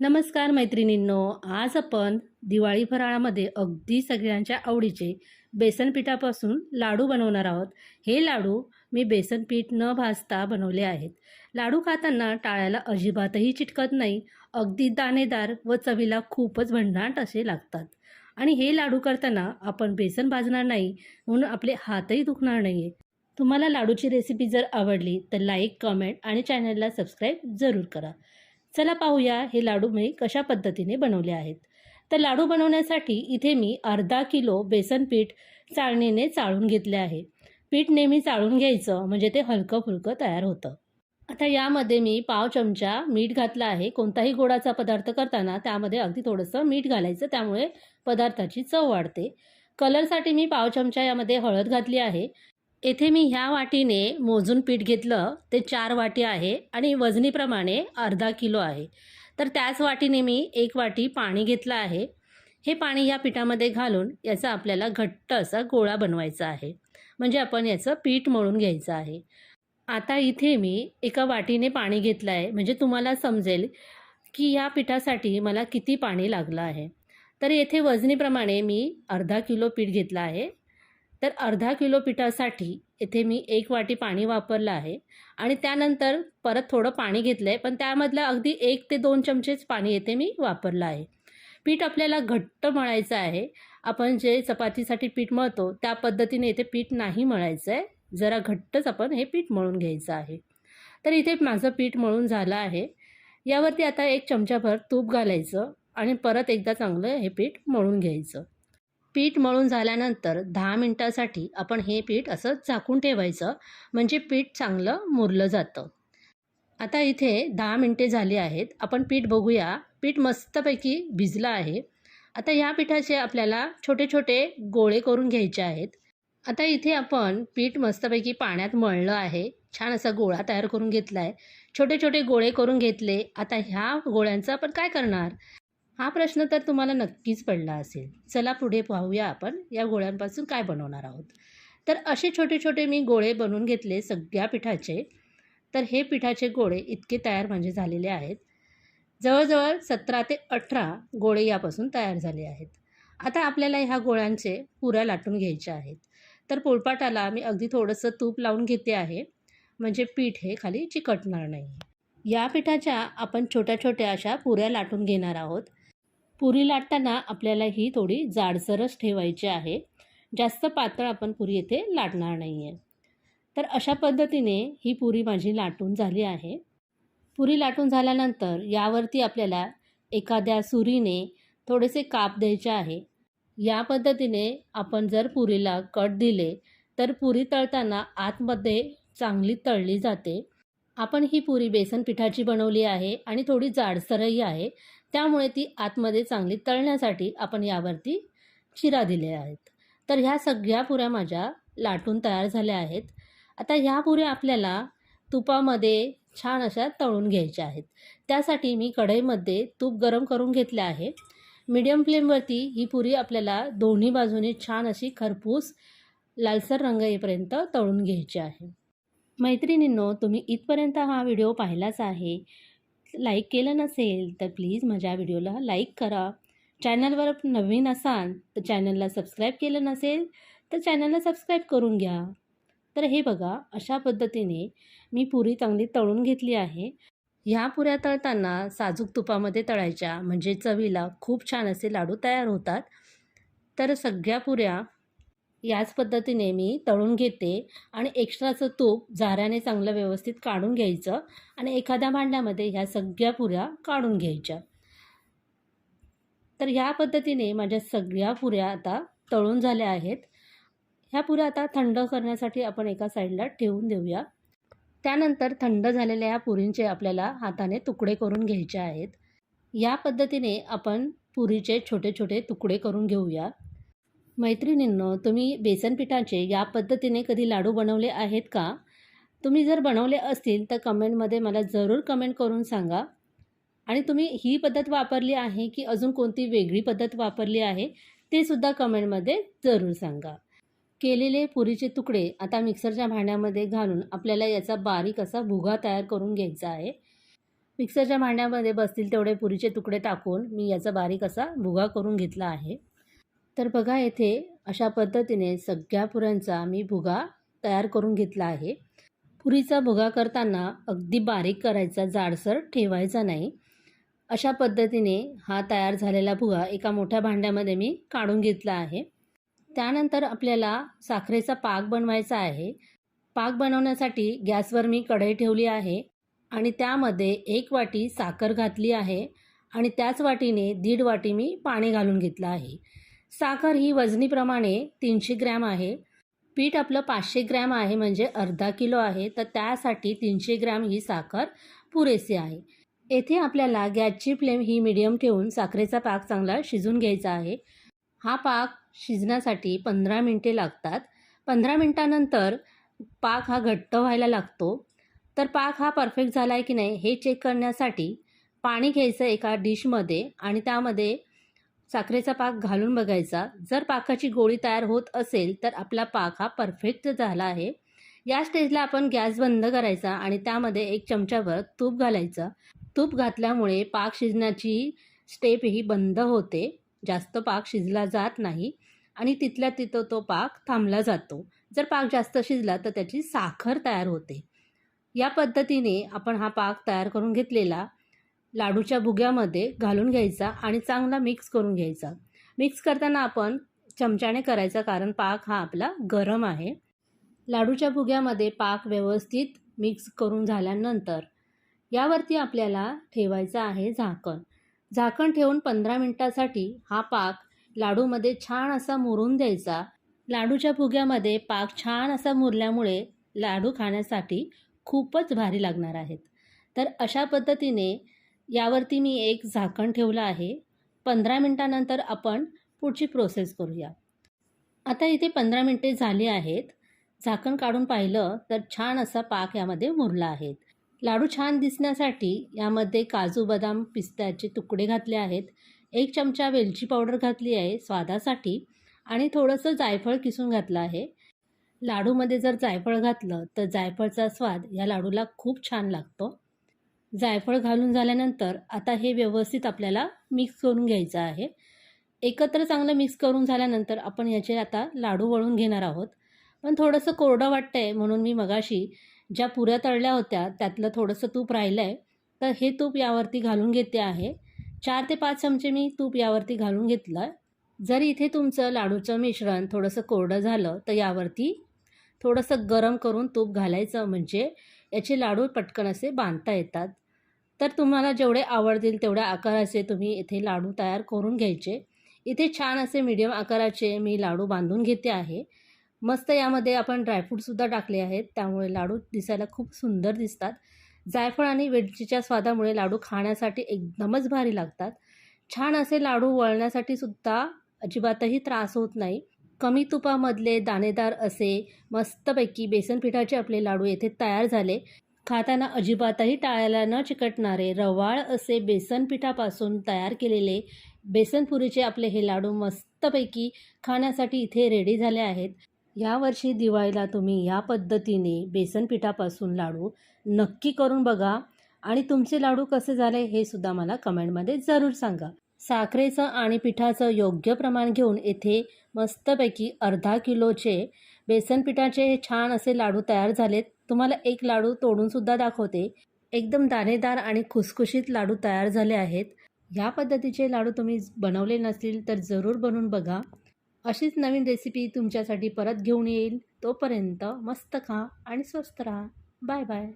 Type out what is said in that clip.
नमस्कार मैत्रिणींनो आज आपण दिवाळी फराळामध्ये अगदी सगळ्यांच्या आवडीचे बेसन पिठापासून लाडू बनवणार आहोत. हे लाडू मी बेसन पीठ न भाजता बनवले आहेत. लाडू खाताना टाळ्याला अजिबातही चिटकत नाही अगदी दाणेदार व चवीला खूपच भन्नाट असे लागतात. आणि हे लाडू करताना आपण बेसन भाजणार नाही म्हणून आपले हातही दुखणार नाही आहे तुम्हाला लाडूची रेसिपी जर आवडली तर लाईक कमेंट आणि चॅनलला सबस्क्राईब जरूर करा. चला पाहूया हे लाडू मी कशा पद्धतीने बनवले आहेत. तर लाडू बनवण्यासाठी इथे मी अर्धा किलो बेसन पीठ चाळणीने चाळून घेतले आहे. पीठ नेहमी चाळून घ्यायचं म्हणजे ते हलकं फुलकं तयार होतं. आता यामध्ये मी पाव चमचा मीठ घातलं आहे. कोणताही गोडाचा पदार्थ करताना त्यामध्ये अगदी थोडंसं मीठ घालायचं त्यामुळे पदार्थाची चव वाढते. कलरसाठी मी पाव चमचा यामध्ये हळद घातली आहे. येथे मी ह्या वाटीने मोजून पीठ घेतलं ते चार वाटी आहे आणि वजनीप्रमाणे अर्धा किलो आहे. तर त्याच वाटीने मी एक वाटी पाणी घेतलं आहे. हे पाणी या पिठामध्ये घालून याचा आपल्याला घट्ट असा गोळा बनवायचा आहे. म्हणजे आपण याचं पीठ मळून घ्यायचं आहे. आता इथे मी एका वाटीने पाणी घेतलं आहे. म्हणजे तुम्हाला समजेल की या पिठासाठी मला किती पाणी लागलं आहे. तर येथे वजनीप्रमाणे मी अर्धा किलो पीठ घेतलं आहे. तर अर्धा किलो पिठासाठी येथे मी एक वाटी पाणी वापरलं आहे. आणि त्यानंतर परत थोडं पाणी घेतलं आहे पण त्यामधलं अगदी एक ते दोन चमचेच पाणी येथे मी वापरलं आहे. पीठ आपल्याला घट्ट मळायचं आहे. आपण जे चपातीसाठी पीठ मळतो त्या पद्धतीने इथे पीठ नाही मळायचं आहे जरा घट्टच आपण हे पीठ मळून घ्यायचं आहे. तर इथे माझं पीठ मळून झालं आहे. यावरती आता एक चमचाभर तूप घालायचं आणि परत एकदा चांगलं हे पीठ मळून घ्यायचं. पीठ मळून झाल्यानंतर दहा मिनटासाठी आपण हे पीठ असं झाकून ठेवायचं म्हणजे पीठ चांगलं मुरलं जातं. आता इथे दहा मिनटे झाली आहेत. आपण पीठ बघूया. पीठ मस्तपैकी भिजलं आहे. आता या पिठाचे आपल्याला छोटे छोटे गोळे करून घ्यायचे आहेत. आता इथे आपण पीठ मस्तपैकी पाण्यात मळलं आहे. छान असा गोळा तयार करून घेतला आहे छोटे छोटे गोळे करून घेतले. आता ह्या गोळ्यांचं आपण काय करणार? हा प्रश्न तर तुम्हाला नक्कीच पडला असेल. चला पुढे पाहूया आपण या गोळ्यांपासून काय बनवणार आहोत. तर असे छोटे छोटे मी गोळे बनवून घेतले सगळ्या पिठाचे. तर हे पिठाचे गोळे इतके तयार म्हणजे झालेले आहेत. जवळजवळ सतरा ते अठरा गोळे यापासून तयार झाले आहेत. आता आपल्याला ह्या गोळ्यांचे पुऱ्या लाटून घ्यायच्या आहेत. तर पोळपाटाला मी अगदी थोडंसं तूप लावून घेते आहे. म्हणजे पीठ हे खाली चिकटणार नाही. या पिठाच्या आपण छोट्या छोट्या अशा पुऱ्या लाटून घेणार आहोत. पुरी लाटताना आपल्याला ही थोडी जाडसरच ठेवायची आहे. जास्त पातळ आपण पुरी येथे लाटणार नाही आहे तर अशा पद्धतीने ही पुरी माझी लाटून झाली आहे. पुरी लाटून झाल्यानंतर यावरती आपल्याला एखाद्या सुरीने थोडेसे काप द्यायचे आहे. या पद्धतीने आपण जर पुरीला कट दिले तर पुरी तळताना आतमध्ये चांगली तळली जाते. आपण ही पुरी बेसन पिठाची बनवली आहे आणि थोडी जाडसरही आहे. त्यामुळे ती आतमध्ये चांगली तळण्यासाठी आपण यावरती चिरा दिले आहेत. तर ह्या सगळ्या पुऱ्या माझ्या लाटून तयार झाल्या आहेत. आता ह्या पुऱ्या आपल्याला तुपामध्ये छान अशा तळून घ्यायच्या आहेत. त्यासाठी मी कढईमध्ये तूप गरम करून घेतले आहे. मीडियम फ्लेमवरती ही पुरी आपल्याला दोन्ही बाजूने छान अशी खरपूस लालसर रंग येईपर्यंत तळून घ्यायची आहे. मैत्रिणींनो तुम्ही इथपर्यंत हा व्हिडिओ पाहिलाच आहे. लाईक केलं नसेल तर प्लीज माझ्या व्हिडिओला लाईक करा. चॅनलवर नवीन असाल तर चॅनलला सबस्क्राईब केलं नसेल तर चॅनलला सबस्क्राईब करून घ्या. तर हे बघा अशा पद्धतीने मी पुरी चांगली तळून घेतली आहे. ह्या पुऱ्या तळताना साजूक तुपामध्ये तळायच्या म्हणजे चवीला खूप छान असे लाडू तयार होतात. तर सगळ्या पुऱ्या याच पद्धतीने मी तळून घेते आणि एक्स्ट्राचं तूप झाऱ्याने चांगलं व्यवस्थित काढून घ्यायचं आणि एखाद्या भांड्यामध्ये ह्या सगळ्या पुऱ्या काढून घ्यायच्या. तर ह्या पद्धतीने माझ्या सगळ्या पुऱ्या आता तळून झाल्या आहेत. ह्या पुऱ्या आता थंड करण्यासाठी आपण एका साईडला ठेवून देऊया. त्यानंतर थंड झालेल्या ह्या पुरींचे आपल्याला हाताने तुकडे करून घ्यायचे आहेत. या पद्धतीने आपण पुरीचे छोटे छोटे तुकडे करून घेऊया. मैत्रिणींनो तुम्ही बेसनपिठाचे या पद्धतीने कधी लाडू बनवले आहेत का? तुम्ही जर बनवले असतील तर कमेंटमध्ये मला जरूर कमेंट करून सांगा. आणि तुम्ही ही पद्धत वापरली आहे की अजून कोणती वेगळी पद्धत वापरली आहे ते सुद्धा कमेंटमध्ये जरूर सांगा. केलेले पुरीचे तुकडे आता मिक्सरच्या भांड्यामध्ये घालून आपल्याला याचा बारीक असा भुगा तयार करून घ्यायचा आहे. मिक्सरच्या भांड्यामध्ये बसतील तेवढे पुरीचे तुकडे टाकून मी याचा बारीक असा भुगा करून घेतला आहे. तर बघा येथे अशा पद्धतीने सगळ्या पुऱ्यांचा मी भुगा तयार करून घेतला आहे. पुरीचा भुगा करताना अगदी बारीक करायचा जाडसर ठेवायचा नाही. अशा पद्धतीने हा तयार झालेला भुगा एका मोठ्या भांड्यामध्ये मी काढून घेतला आहे. त्यानंतर आपल्याला साखरेचा पाक बनवायचा आहे. पाक बनवण्यासाठी गॅसवर मी कढई ठेवली आहे आणि त्यामध्ये एक वाटी साखर घातली आहे आणि त्याच वाटीने दीड वाटी मी पाणी घालून घेतलं आहे. साखर ही वजनीप्रमाणे तीनशे ग्रॅम आहे. पीठ आपलं पाचशे ग्रॅम आहे म्हणजे अर्धा किलो आहे. तर त्यासाठी तीनशे ग्रॅम ही साखर पुरेसी आहे. येथे आपल्याला गॅसची फ्लेम ही मिडियम ठेवून साखरेचा पाक चांगला शिजून घ्यायचा आहे. हा पाक शिजण्यासाठी पंधरा मिनटे लागतात. पंधरा मिनटानंतर पाक हा घट्ट व्हायला लागतो. तर पाक हा परफेक्ट झाला आहे की नाही हे चेक करण्यासाठी पाणी घ्यायचं एका डिशमध्ये आणि त्यामध्ये साखरेचा पाक घालून बघायचा. जर पाकाची गोळी तयार होत असेल तर आपला पाक हा परफेक्ट झाला आहे. या स्टेजला आपण गॅस बंद करायचा आणि त्यामध्ये एक चमचाभर तूप घालायचं. तूप घातल्यामुळे पाक शिजण्याची स्टेप ही बंद होते. जास्त पाक शिजला जात नाही आणि तिथल्या तिथं तो पाक थांबला जातो. जर पाक जास्त शिजला तर त्याची साखर तयार होते. या पद्धतीने आपण हा पाक तयार करून घेतलेला. लाडूच्या भुग्यामध्ये घालून घ्यायचा आणि चांगला मिक्स करून घ्यायचा. मिक्स करताना आपण चमच्याने करायचा कारण पाक हा आपला गरम आहे. लाडूच्या भुग्यामध्ये पाक व्यवस्थित मिक्स करून झाल्यानंतर यावरती आपल्याला ठेवायचा आहे झाकण. झाकण ठेवून पंधरा मिनटासाठी हा पाक लाडूमध्ये छान असा मुरून द्यायचा. लाडूच्या भुग्यामध्ये पाक छान असा मुरल्यामुळे लाडू खाण्यासाठी खूपच भारी लागणार आहेत. तर अशा पद्धतीने यावरती मी एक झाकण ठेवलं आहे. पंधरा मिनटानंतर आपण पुढची प्रोसेस करूया. आता इथे पंधरा मिनटे झाली आहेत. झाकण काढून पाहिलं तर छान असा पाक यामध्ये मुरला आहे. लाडू छान दिसण्यासाठी यामध्ये काजू बदाम पिस्त्याचे तुकडे घातले आहेत. एक चमचा वेलची पावडर घातली आहे स्वादासाठी आणि थोडंसं जायफळ किसून घातलं आहे. लाडूमध्ये जर जायफळ घातलं तर जायफळचा स्वाद या लाडूला खूप छान लागतो. जायफळ घालून झाल्यानंतर आता हे व्यवस्थित आपल्याला मिक्स करून घ्यायचं आहे. एकत्र चांगलं मिक्स करून झाल्यानंतर आपण याचे आता लाडू वळून घेणार आहोत. पण थोडंसं कोरडं वाटतं आहे म्हणून मी मगाशी ज्या पुऱ्या तळल्या होत्या त्यातलं थोडंसं तूप राहिलं आहे तर हे तूप यावरती घालून घेते आहे. चार ते पाच चमचे मी तूप यावरती घालून घेतलं आहे जर इथे तुमचं लाडूचं मिश्रण थोडंसं कोरडं झालं तर यावरती थोडंसं गरम करून तूप घालायचं. म्हणजे याचे लाडू पटकन असे बांधता येतात. तर तुम्हाला जेवढे आवडतील तेवढ्या आकाराचे तुम्ही इथे लाडू तयार करून घ्यायचे. इथे छान असे मीडियम आकाराचे मी लाडू बांधून घेते आहे. मस्त यामध्ये आपण ड्रायफ्रूटसुद्धा टाकले आहेत. त्यामुळे लाडू दिसायला खूप सुंदर दिसतात. जायफळ आणि वेलचीच्या स्वादामुळे लाडू खाण्यासाठी एकदमच भारी लागतात. छान असे लाडू वळण्यासाठी सुद्धा अजिबातही त्रास होत नाही. कमी तुपामधले दाणेदार असे मस्तपैकी बेसन पिठाचे आपले लाडू येथे तयार झाले. खाताना अजिबातही टाळायला न चिकटणारे रवाळ असे बेसन पिठापासून तयार केलेले बेसनपुरीचे आपले हे लाडू मस्तपैकी खाण्यासाठी इथे रेडी झाले आहेत. यावर्षी दिवाळीला तुम्ही या पद्धतीने बेसन पिठापासून लाडू नक्की करून बघा आणि तुमचे लाडू कसे झाले हे सुद्धा मला कमेंटमध्ये जरूर सांगा. साखरेचं आणि पिठाचं योग्य प्रमाण घेऊन येथे मस्तपैकी अर्धा किलोचे बेसन पिठाचे हे छान असे लाडू तयार झालेत. तुम्हाला एक लाडू तोडूनसुद्धा दाखवते. एकदम दाणेदार आणि खुसखुशीत लाडू तयार झाले आहेत. ह्या पद्धतीचे लाडू तुम्ही बनवले नसतील तर जरूर बनवून बघा. अशीच नवीन रेसिपी तुमच्यासाठी परत घेऊन येईल. तोपर्यंत मस्त खा आणि स्वस्त राहा. Bye bye.